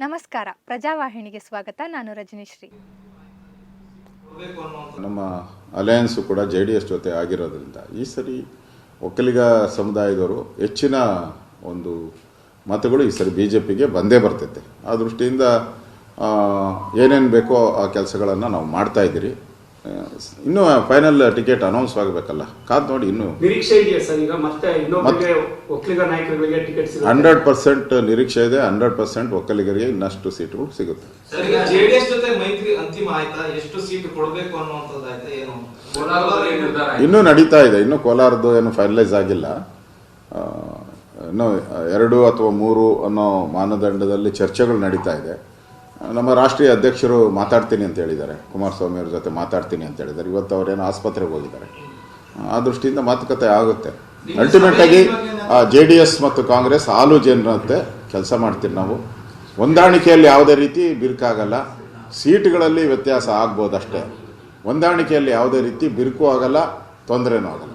ನಮಸ್ಕಾರ. ಪ್ರಜಾವಾಹಿನಿಗೆ ಸ್ವಾಗತ. ನಾನು ರಜನಿಶ್ರೀ. ನಮ್ಮ ಅಲಯನ್ಸು ಕೂಡ ಜೆ ಡಿ ಎಸ್ ಜೊತೆ ಆಗಿರೋದ್ರಿಂದ ಈ ಸರಿ ಒಕ್ಕಲಿಗ ಸಮುದಾಯದವರು ಹೆಚ್ಚಿನ ಒಂದು ಮತಗಳು ಈ ಸರಿ ಬಿ ಜೆ ಪಿಗೆ ಬಂದೇ ಬರ್ತೈತೆ. ಆ ದೃಷ್ಟಿಯಿಂದ ಏನೇನು ಬೇಕೋ ಆ ಕೆಲಸಗಳನ್ನು ನಾವು ಮಾಡ್ತಾ ಇದ್ದೀರಿ. ಆ, ಇನ್ನೂ ಫೈನಲ್ ಟಿಕೆಟ್ ಅನೌನ್ಸ್ ಆಗಬೇಕಲ್ಲ. ಕಾದ್ ನೋಡಿ ಇನ್ನು. ನಿರೀಕ್ಷೆ ಇದೆಯಾ ಸರ್ ಈಗ? ಮತ್ತೆ ಇನ್ನೊಬ್ಬರಿಗೆ ಒಕ್ಕಲಿಗ ನಾಯಕರುಗಳಿಗೆ ಟಿಕೆಟ್ ಸಿಗುತ್ತೆ? ಹಂಡ್ರೆಡ್ ಪರ್ಸೆಂಟ್ ನಿರೀಕ್ಷೆ ಇದೆ. ಹಂಡ್ರೆಡ್ ಪರ್ಸೆಂಟ್ ಒಕ್ಕಲಿಗರಿಗೆ ಇನ್ನಷ್ಟು ಸೀಟ್ಗಳು ಸಿಗುತ್ತೆ. ಸರ್ ಈಗ ಜೆಡಿಎಸ್ ಜೊತೆ ಮೈತ್ರಿ ಅಂತಿಮ ಆಯ್ತಾ? ಎಷ್ಟು ಸೀಟ್ ಕೊಡಬೇಕು ಅನ್ನುವಂಥದ್ದು ಆಯ್ತಾ? ಏನು? ಕೋಲಾರದಲ್ಲಿ ನಿರ್ಧಾರ ಆಯ್ತು. ಇನ್ನೂ ನಡೀತಾ ಇದೆ. ಇನ್ನೂ ಕೋಲಾರದ್ದು ಏನು ಫೈನಲೈಸ್ ಆಗಿಲ್ಲ. ಇನ್ನೂ ಎರಡು ಅಥವಾ ಮೂರು ಅನ್ನೋ ಮಾನದಂಡದಲ್ಲಿ ಚರ್ಚೆಗಳು ನಡೀತಾ ಇದೆ. ನಮ್ಮ ರಾಷ್ಟ್ರೀಯ ಅಧ್ಯಕ್ಷರು ಮಾತಾಡ್ತೀನಿ ಅಂತ ಹೇಳಿದ್ದಾರೆ. ಕುಮಾರಸ್ವಾಮಿ ಅವ್ರ ಜೊತೆ ಮಾತಾಡ್ತೀನಿ ಅಂತ ಹೇಳಿದ್ದಾರೆ. ಇವತ್ತು ಅವರೇನು ಆಸ್ಪತ್ರೆಗೆ ಹೋಗಿದ್ದಾರೆ. ಆ ದೃಷ್ಟಿಯಿಂದ ಮಾತುಕತೆ ಆಗುತ್ತೆ. ಅಲ್ಟಿಮೇಟ್ ಆಗಿ ಜೆ ಡಿ ಎಸ್ ಮತ್ತು ಕಾಂಗ್ರೆಸ್ ಹಾಲು ಜನರಂತೆ ಕೆಲಸ ಮಾಡ್ತೀವಿ ನಾವು. ಹೊಂದಾಣಿಕೆಯಲ್ಲಿ ಯಾವುದೇ ರೀತಿ ಬಿರುಕಾಗಲ್ಲ. ಸೀಟ್ಗಳಲ್ಲಿ ವ್ಯತ್ಯಾಸ ಆಗ್ಬೋದಷ್ಟೇ. ಹೊಂದಾಣಿಕೆಯಲ್ಲಿ ಯಾವುದೇ ರೀತಿ ಬಿರುಕು ಆಗಲ್ಲ ತೊಂದರೆನೂ ಆಗಲ್ಲ.